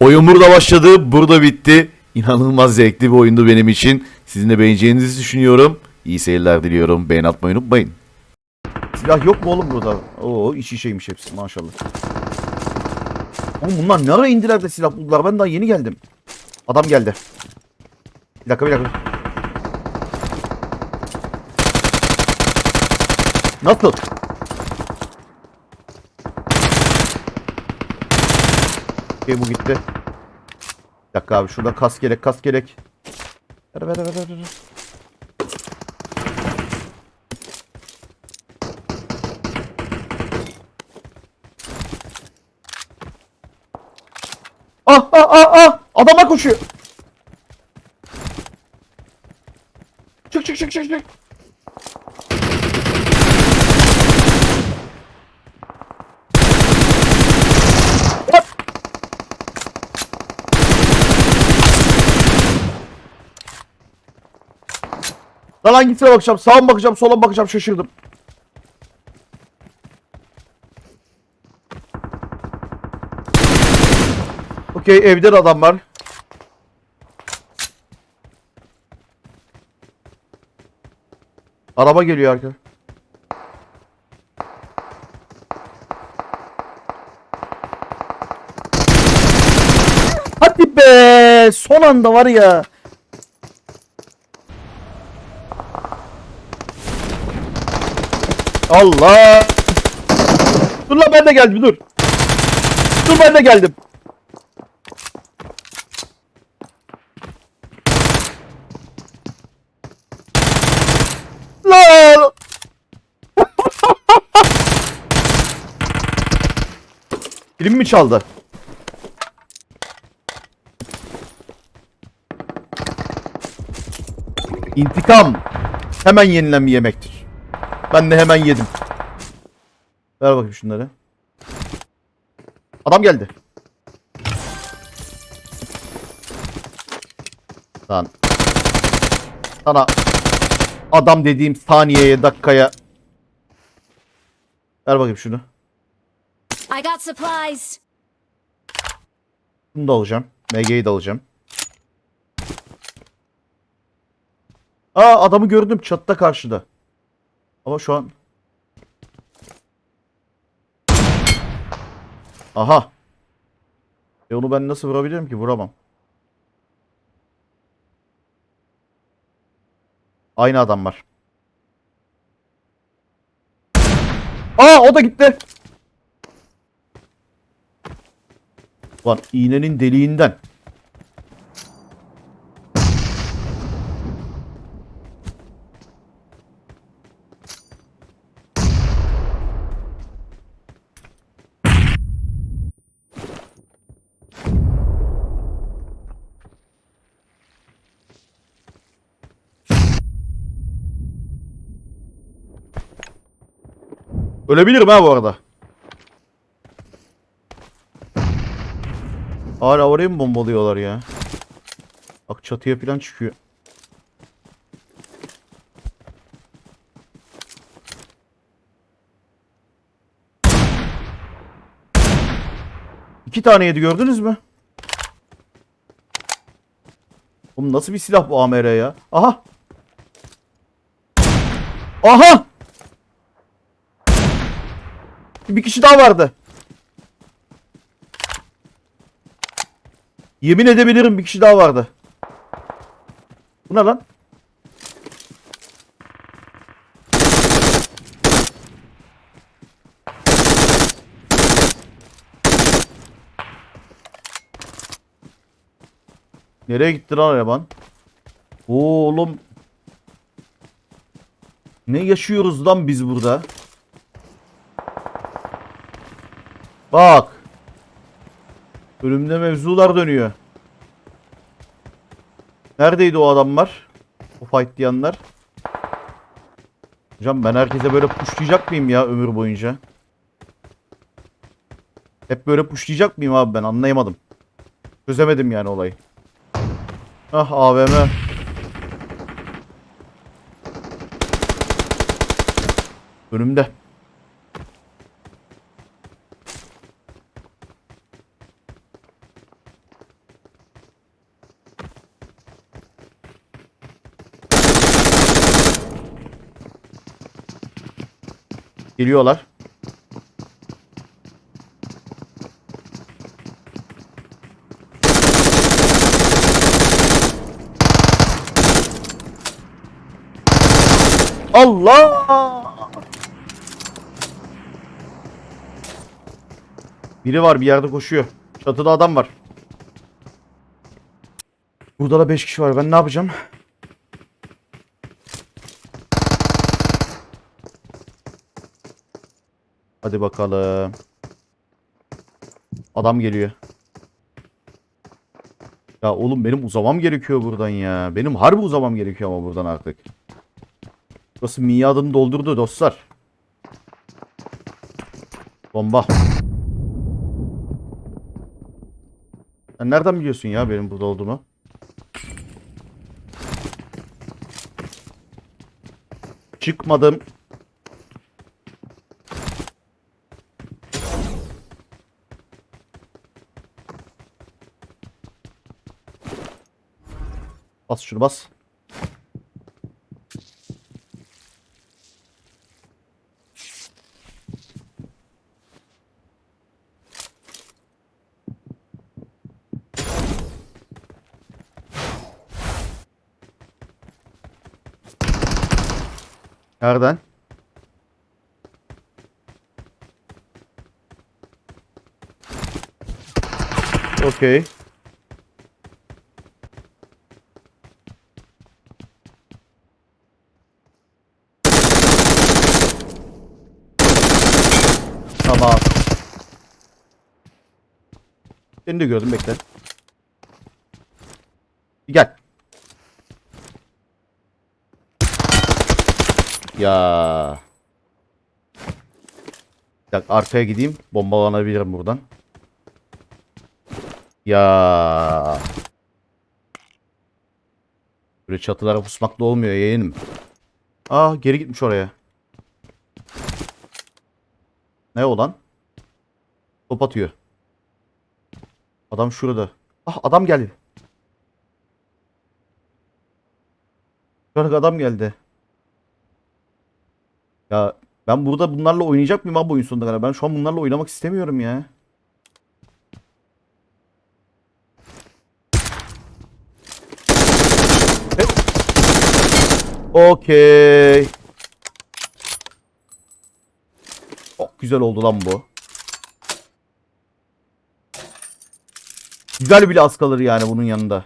Oyun burada başladı, burada bitti. İnanılmaz zevkli bir oyundu benim için. Sizin de beğeneceğinizi düşünüyorum. İyi seyirler diliyorum. Beğen atmayı unutmayın. Silah yok mu oğlum burada? Oo iç içeymiş hepsi maşallah. Oğlum bunlar ne ara indiler de silah buldular? Ben daha yeni geldim. Adam geldi. Bir dakika bir dakika. Nasıl? Okey bu gitti. Bir dakika abi şurada kas gerek kas gerek. Ver ver ver ver. Ah ah ah ah! Adama koşuyor. Çık çık çık çık çık. Lan hangisine bakacağım? Sağa mı bakacağım, sola mı bakacağım şaşırdım. Okey evde de adam var. Araba geliyor arka. Hadi be! Son anda var ya. Allah! Dur lan ben de geldim dur. Dur ben de geldim. Lan! Film mi çaldı? İntikam hemen yenilen bir yemektir. Ben de hemen yedim. Ver bakayım şunları. Adam geldi. Lan. Sana adam dediğim saniyeye dakikaya. Ver bakayım şunu. I got supplies. Bunu da alacağım. MG'yi de alacağım. Aa adamı gördüm çatıda karşıda. Ama şu an... Aha. E onu ben nasıl vurabilirim ki? Vuramam. Aynı adam var. Aa o da gitti. Lan iğnenin deliğinden. Ölebilirim ha bu arada. Hala orayı mı bombalıyorlar ya? Bak çatıya falan çıkıyor. İki tane yedi gördünüz mü? Oğlum nasıl bir silah bu AMR ya? Aha! Aha! Bir kişi daha vardı. Yemin edebilirim bir kişi daha vardı. Bu ne lan? Nereye gitti lan araban? Oğlum. Ne yaşıyoruz lan biz burada? Bak. Önümde mevzular dönüyor. Neredeydi o adamlar? O fight diyenler. Hocam ben herkese böyle pushlayacak mıyım ya ömür boyunca? Hep böyle pushlayacak mıyım abi ben anlayamadım. Çözemedim yani olayı. Ah AVM. Önümde. Geliyorlar. Allah! Biri var bir yerde koşuyor. Çatıda adam var. Burada da 5 kişi var. Ben ne yapacağım? Hadi bakalım. Adam geliyor. Ya oğlum benim uzamam gerekiyor buradan ya. Benim harbi uzamam gerekiyor ama buradan artık. Burası miadını doldurdu dostlar. Bomba. Sen nereden biliyorsun ya benim burada olduğumu? Çıkmadım. Bas şunu bas. Nereden? Okey. De gördüm bekle. Gel. Ya. Bir arkaya gideyim. Bombalanabilirim buradan. Ya. Böyle çatılara pusmakla olmuyor yeğenim. Aa geri gitmiş oraya. Ne o lan? Top atıyor. Adam şurada. Ah adam geldi. Şurada adam geldi. Ya ben burada bunlarla oynayacak mıyım abi oyun sonuna kadar? Ben şu an bunlarla oynamak istemiyorum ya. Okey. Çok güzel oldu lan bu. Güzel bile az kalır yani bunun yanında.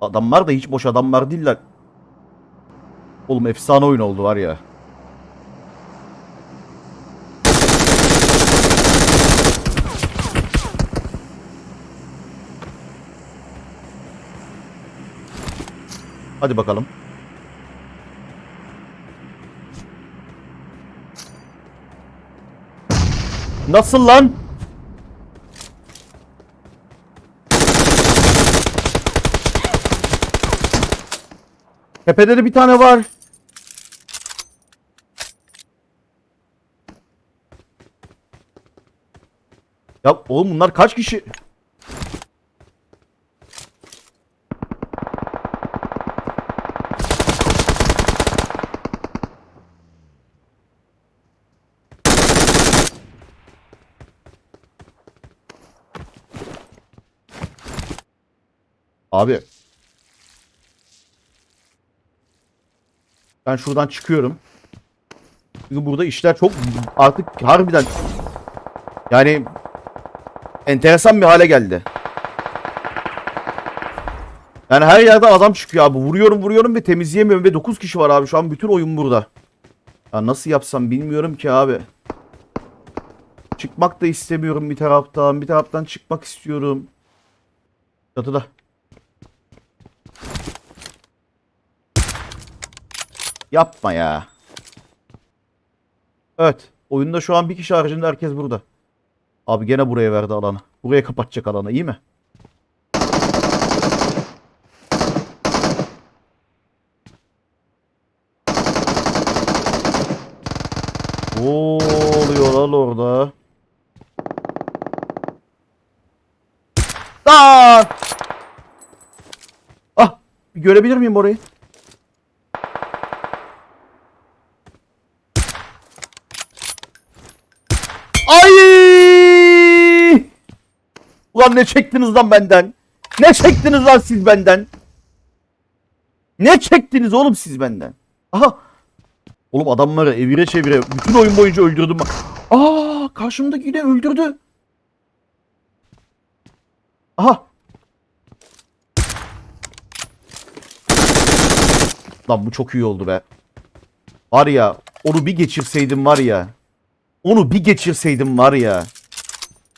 Adamlar da hiç boş adamlar değiller. Oğlum efsane oyun oldu var ya. Hadi bakalım. Nasıl lan? Tepede de bir tane var. Ya oğlum bunlar kaç kişi? Abi. Ben şuradan çıkıyorum. Çünkü burada işler çok artık harbiden yani enteresan bir hale geldi. Yani her yerden adam çıkıyor abi. Vuruyorum vuruyorum ve temizleyemiyorum ve 9 kişi var abi. Şu an bütün oyun burada. Ya nasıl yapsam bilmiyorum ki abi. Çıkmak da istemiyorum bir taraftan. Bir taraftan çıkmak istiyorum. Çatıda. Yapma ya. Evet. Oyunda şu an bir kişi haricinde herkes burada. Abi gene buraya verdi alanı. Buraya kapatacak alanı iyi mi? Ne oluyor lan orada? Aa! Ah! Görebilir miyim orayı? Ulan ne çektiniz lan benden? Ne çektiniz lan siz benden? Ne çektiniz oğlum siz benden? Aha. Oğlum adamları evire çevire bütün oyun boyunca öldürdüm. Aa karşımdaki yine öldürdü. Aha. Lan bu çok iyi oldu be. Var ya onu bir geçirseydim var ya. Onu bir geçirseydim var ya.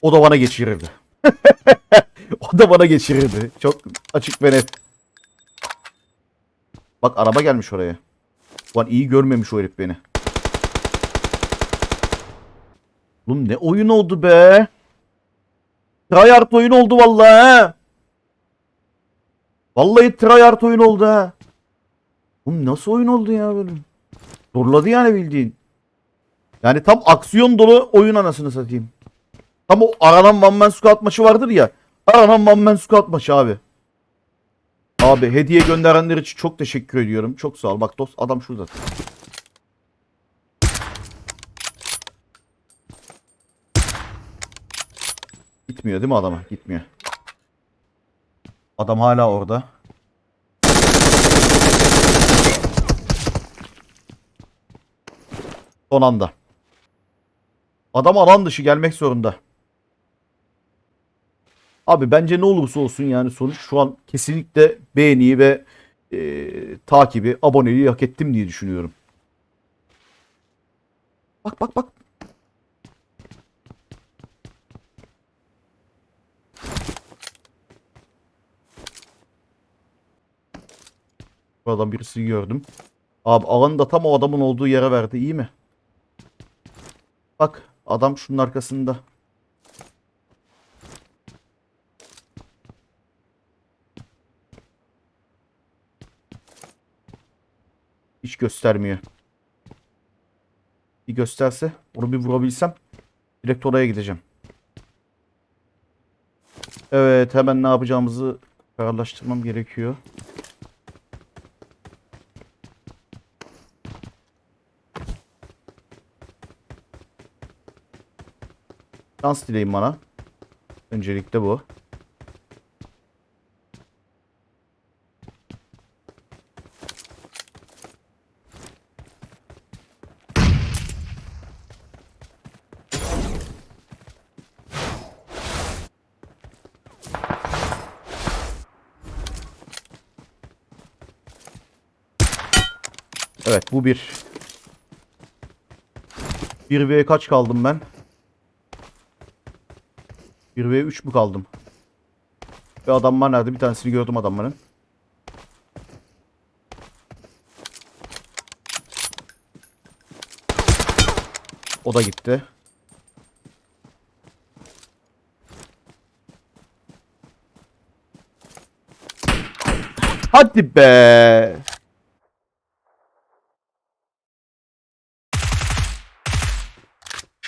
O da bana geçirirdi. o da bana geçirirdi. Çok açık ve net. Bak araba gelmiş oraya. Ulan iyi görmemiş o herif beni. Oğlum ne oyun oldu be. Tryhard oyun oldu vallahi ha. Vallahi tryhard oyun oldu ha. Oğlum nasıl oyun oldu ya böyle? Zorladı yani bildiğin. Yani tam aksiyon dolu oyun anasını satayım. Tam o aranan One Man Squad maçı vardır ya. Aranan One Man Squad maçı abi. Abi hediye gönderenler için çok teşekkür ediyorum. Çok sağ ol. Bak dost adam şurada. Gitmiyor değil mi adama? Gitmiyor. Adam hala orada. Son anda. Adam alan dışı gelmek zorunda. Abi bence ne olursa olsun yani sonuç şu an kesinlikle beğeniyi ve e, takibi, aboneliği hak ettim diye düşünüyorum. Bak bak bak. Buradan birisini gördüm. Abi alanı da tam o adamın olduğu yere verdi. iyi mi? Bak adam şunun arkasında. Hiç göstermiyor. Bir gösterse onu bir vurabilsem direkt oraya gideceğim. Evet hemen ne yapacağımızı kararlaştırmam gerekiyor. Şans dileyin bana. Öncelikle bu. Evet bu bir. 1 v kaç kaldım ben? 1 v 3 mü kaldım? Ve adamlar nerede? Bir tanesini gördüm adamların. O da gitti. Hadi be.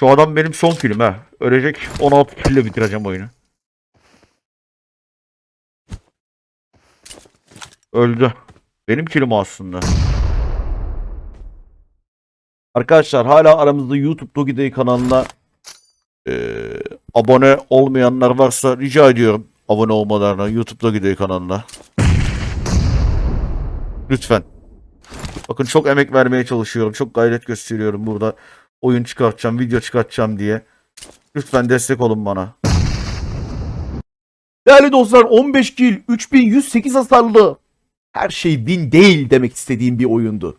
Şu adam benim son kilim ha. Ölecek 16 kille bitireceğim oyunu. Öldü. Benim kilim aslında. Arkadaşlar hala aramızda YouTube Dogi Day kanalına eee, abone olmayanlar varsa rica ediyorum abone olmalarına YouTube Dogi Day kanalına. Lütfen. Bakın çok emek vermeye çalışıyorum. Çok gayret gösteriyorum burada. Oyun çıkartacağım, video çıkartacağım diye. Lütfen destek olun bana. Değerli dostlar 15 kill, 3108 hasarlı. Her şey win değil demek istediğim bir oyundu.